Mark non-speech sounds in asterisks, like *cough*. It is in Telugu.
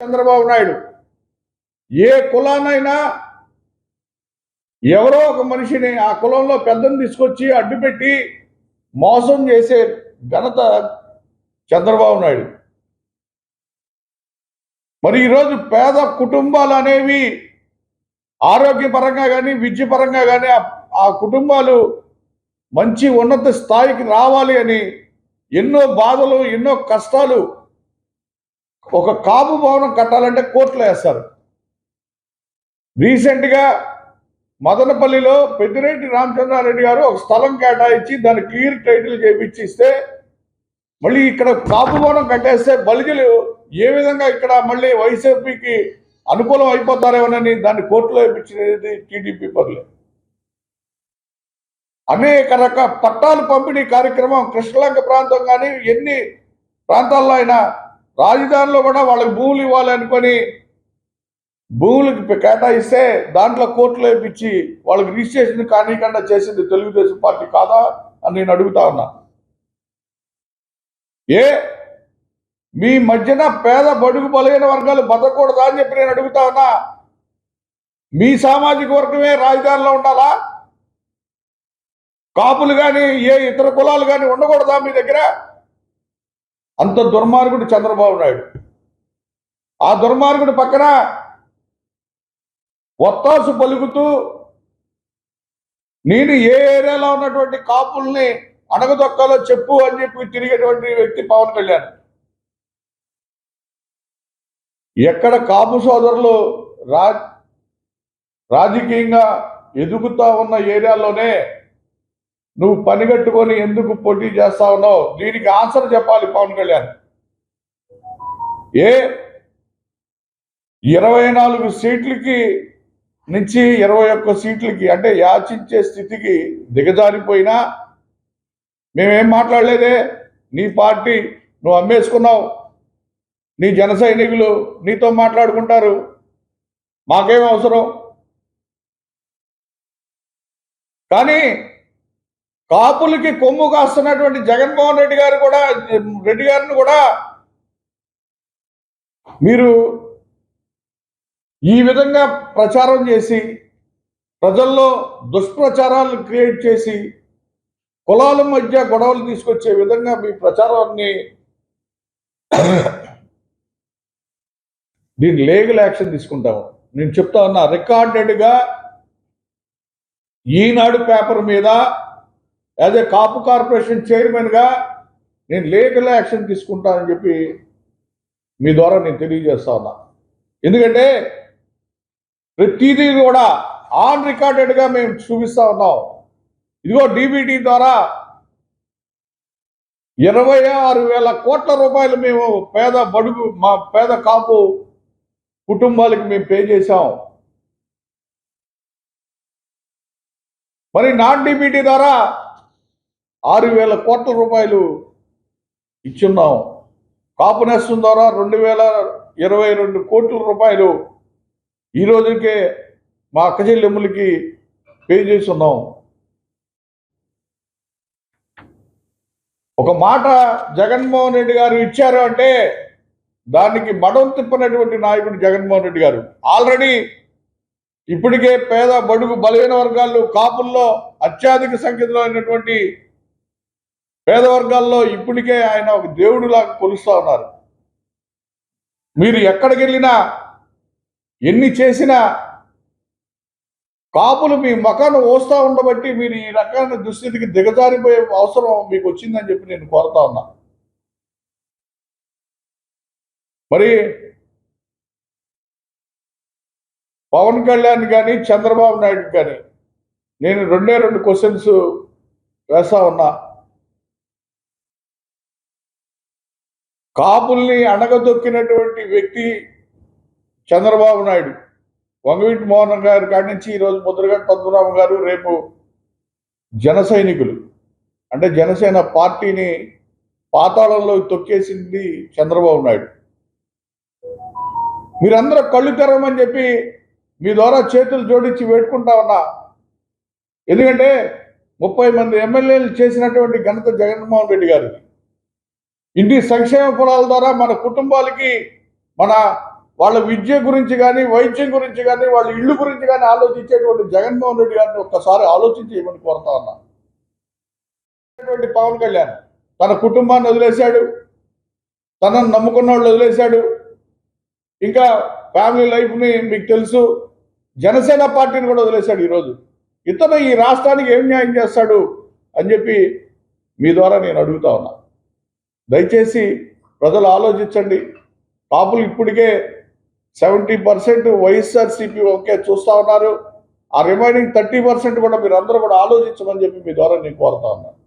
చంద్రబాబు నాయుడు. ఏ కులానైనా ఎవరో ఒక మనిషిని ఆ కులంలో పెద్దను తీసుకొచ్చి అడ్డుపెట్టి మోసం చేసే ఘనత చంద్రబాబు నాయుడు. మరి ఈరోజు పేద కుటుంబాలు అనేవి ఆరోగ్యపరంగా కానీ విద్యపరంగా కానీ ఆ- ఆ కుటుంబాలు మంచి ఉన్నత స్థాయికి రావాలి అని ఎన్నో బాధలు ఎన్నో కష్టాలు ఒక కాపు భవనం కట్టాలంటే కోర్టులో వేస్తారు. రీసెంట్గా మదనపల్లిలో పెద్దిరెడ్డి రామచంద్రారెడ్డి గారు ఒక స్థలం కేటాయించి దాన్ని క్లియర్ టైటిల్ చేపించి మళ్ళీ ఇక్కడ కాపు భవనం కట్టేస్తే బలిజలు ఏ విధంగా ఇక్కడ మళ్ళీ వైసీపీకి అనుకూలం అయిపోతారేమోనని దాన్ని కోర్టులో వేయించినది టీడీపీ పనులు అనేక రక పట్టాలు పంపిణీ కార్యక్రమం కృష్ణలంక ప్రాంతం కానీ ఎన్ని ప్రాంతాల్లో అయినా రాజధానిలో కూడా వాళ్ళకి భూములు ఇవ్వాలి అనుకొని భూములకి కేటాయిస్తే దాంట్లో కోర్టులో వేయించి వాళ్ళకి రిజిస్ట్రేషన్ కానీకుండా చేసింది తెలుగుదేశం పార్టీ కాదా అని నేను అడుగుతా ఉన్నా. ఏ? మీ మధ్యన పేద బడుగు బలైన వర్గాలు బతకూడదా అని చెప్పి నేను అడుగుతా ఉన్నా. మీ సామాజిక వర్గమే రాజధానిలో ఉండాలా? కాపులు కానీ ఏ ఇతర కులాలు కానీ ఉండకూడదా మీ దగ్గర? అంత దుర్మార్గుడు చంద్రబాబు నాయుడు. ఆ దుర్మార్గుడు పక్కన ఒత్తాసు పలుకుతూ నేను ఏ ఏరియాలో ఉన్నటువంటి కాపుల్ని అణగదొక్కాలో చెప్పు అని చెప్పి తిరిగేటువంటి వ్యక్తి పవన్ కళ్యాణ్. ఎక్కడ కాపు సోదరులు రా రాజకీయంగా ఎదుగుతా ఉన్న ఏరియాలోనే నువ్వు పనిగట్టుకొని ఎందుకు పోటీ చేస్తా ఉన్నావు? దీనికి ఆన్సర్ చెప్పాలి పవన్ కళ్యాణ్. ఏ? ఇరవై నాలుగు సీట్లకి నుంచి ఇరవై ఒక్క సీట్లకి అంటే యాచించే స్థితికి దిగజారిపోయినా మేమేం మాట్లాడలేదే? నీ పార్టీ నువ్వు అమ్మేసుకున్నావు. నీ జన సైనికులు నీతో మాట్లాడుకుంటారు. మాకేం అవసరం? కానీ కాపులకి కొమ్ము కాస్తున్నటువంటి జగన్మోహన్ రెడ్డి గారు కూడా రెడ్డి గారిని కూడా మీరు ఈ విధంగా ప్రచారం చేసి ప్రజల్లో దుష్ప్రచారాలు క్రియేట్ చేసి కులాల మధ్య గొడవలు తీసుకొచ్చే విధంగా మీ ప్రచారాన్ని *clears throat* దీన్ని లీగల్ యాక్షన్ తీసుకుంటాము. నేను చెప్తా ఉన్నా రికార్డెడ్గా ఈనాడు పేపర్ మీద యాజ్ ఏ కాపు కార్పొరేషన్ చైర్మన్గా నేను లీగల్ యాక్షన్ తీసుకుంటానని చెప్పి మీ ద్వారా నేను తెలియజేస్తా ఉన్నా. ఎందుకంటే ప్రతిదీ కూడా ఆన్ రికార్డెడ్గా మేము చూపిస్తా ఉన్నాం. ఇదిగో డీబీటీ ద్వారా ఇరవై ఆరు వేల కోట్ల రూపాయలు మేము పేద బడుగు మా పేద కాపు కుటుంబాలకి మేము పే చేశాం. మరి నాన్ డీబీటీ ద్వారా ఆరు వేల కోట్ల రూపాయలు ఇచ్చున్నాం. కాపు నేస్తం ద్వారా రెండు వేల ఇరవై రెండు కోట్ల రూపాయలు ఈ రోజుకే మా అక్క చెల్లెమ్ములకి పే చేసి ఉన్నాం ఒక మాట జగన్మోహన్ రెడ్డి గారు ఇచ్చారు అంటే దానికి మడం తిప్పనటువంటి నాయకుడు జగన్మోహన్ రెడ్డి గారు. ఆల్రెడీ ఇప్పటికే పేద బడుగు బలహీన వర్గాలు కాపుల్లో అత్యధిక సంఖ్యలో అయినటువంటి పేద వర్గాల్లో ఇప్పటికే ఆయన ఒక దేవుడిలాగా కొలుస్తూ ఉన్నారు. మీరు ఎక్కడికి వెళ్ళినా ఎన్ని చేసినా కాపులు మీ మకాన్ని ఓస్తా ఉండబట్టి మీరు ఈ రకమైన దుస్థితికి దిగజారిపోయే అవసరం మీకు వచ్చిందని చెప్పి నేను కోరుతా ఉన్నా. మరి పవన్ కళ్యాణ్ కానీ చంద్రబాబు నాయుడు కానీ నేను రెండే రెండు క్వశ్చన్స్ వేస్తా ఉన్నా. కాపుల్ని అణగదొక్కినటువంటి వ్యక్తి చంద్రబాబు నాయుడు. వంగవీటి మోహన్ గారి కాడి నుంచి ఈరోజు ముద్రగడ్డ పద్మనాభం గారు రేపు జన సైనికులు. అంటే జనసేన పార్టీని పాతాళంలో తొక్కేసింది చంద్రబాబు నాయుడు. మీరందరూ కళ్ళు తెరవమని చెప్పి మీ ద్వారా చేతులు జోడించి వేడుకుంటా ఉన్నా. ఎందుకంటే ముప్పై మంది ఎమ్మెల్యేలు చేసినటువంటి ఘనత జగన్మోహన్ రెడ్డి గారిది. ఇన్ని సంక్షేమ ఫలాల ద్వారా మన కుటుంబాలకి మన వాళ్ళ విద్య గురించి కానీ వైద్యం గురించి కానీ వాళ్ళ ఇళ్ళు గురించి కానీ ఆలోచించేటువంటి జగన్మోహన్ రెడ్డి గారిని ఒక్కసారి ఆలోచించి ఇవ్వని కోరుతా ఉన్నా? పవన్ కళ్యాణ్ తన కుటుంబాన్ని వదిలేశాడు. తనను నమ్ముకున్న వాళ్ళు వదిలేశాడు. ఇంకా ఫ్యామిలీ లైఫ్ని మీకు తెలుసు. జనసేన పార్టీని కూడా వదిలేశాడు ఈరోజు. ఇతను ఈ రాష్ట్రానికి ఏం న్యాయం చేస్తాడు అని చెప్పి మీ ద్వారా నేను అడుగుతా ఉన్నా. దయచేసి ప్రజలు ఆలోచించండి. కాపులు ఇప్పటికే సెవెంటీ పర్సెంట్ వైఎస్ఆర్సీపీ ఓకే చూస్తా ఉన్నారు. ఆ రిమైనింగ్ థర్టీ పర్సెంట్ కూడా మీరు అందరూ కూడా ఆలోచించమని చెప్పి మీ ద్వారా నేను కోరుతా ఉన్నాను.